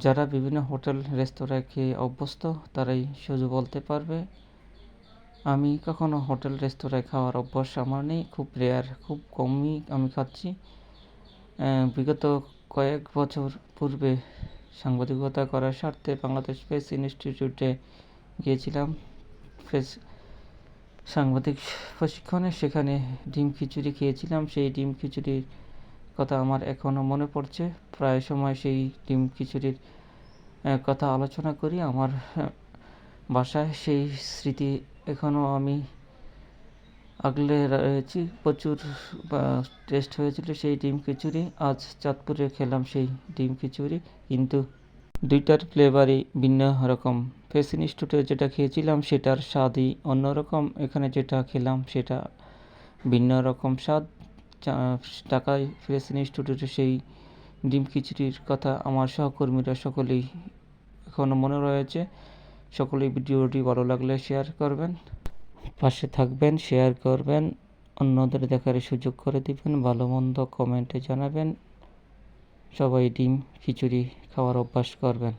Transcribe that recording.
যারা বিভিন্ন হোটেল, রেস্তোরাঁয় খেয়ে অভ্যস্ত, তারাই শুধু বলতে পারবে, আমি কখনো হোটেল, রেস্তোরাঁয় খাওয়ার অভ্যাস আমার নেই, খুব রেয়ার খুব কমই আমি খাচ্ছি। বিগত কয়েক বছর পূর্বে সাংবাদিকতা করার স্বার্থে বাংলাদেশ প্রেস ইনস্টিটিউটে গিয়েছিলাম। প্রেস সাংবাদিক প্রশিক্ষণে সেখানে ডিম খিচুড়ি খেয়েছিলাম। সেই ডিম খিচুড়ির কথা আমার এখনও মনে পড়ছে। প্রায় সময় সেই ডিম খিচুড়ির কথা আলোচনা করি। আমার বাসায় সেই স্মৃতি এখনও আমি আগলে রয়েছি। প্রচুর টেস্ট হয়েছিল সেই ডিম খিচুড়ি। আজ চাঁদপুরে খেলাম সেই ডিম খিচুড়ি। কিন্তু দুইটার ফ্লেভারই ভিন্ন রকম। ফেস ইনস্টিটিউটে যেটা খেয়েছিলাম সেটার স্বাদই অন্যরকম। এখানে যেটা খেলাম সেটা ভিন্ন রকম স্বাদ। ঢাকায় ফেস ইনস্টিটিউটে সেই ডিম খিচুড়ির কথা আমার সহকর্মীরা সকলেই এখনও মনে রয়েছে। সকলেই ভিডিওটি ভালো লাগলে শেয়ার করবেন, পাশে থাকবেন শেয়ার করবেন, অন্যদের দেখার সুযোগ করে দিবেন, ভালো মন্দ কমেন্টে জানাবেন। সবাই ডিম খিচুড়ি খাওয়ার অভ্যাস করবেন।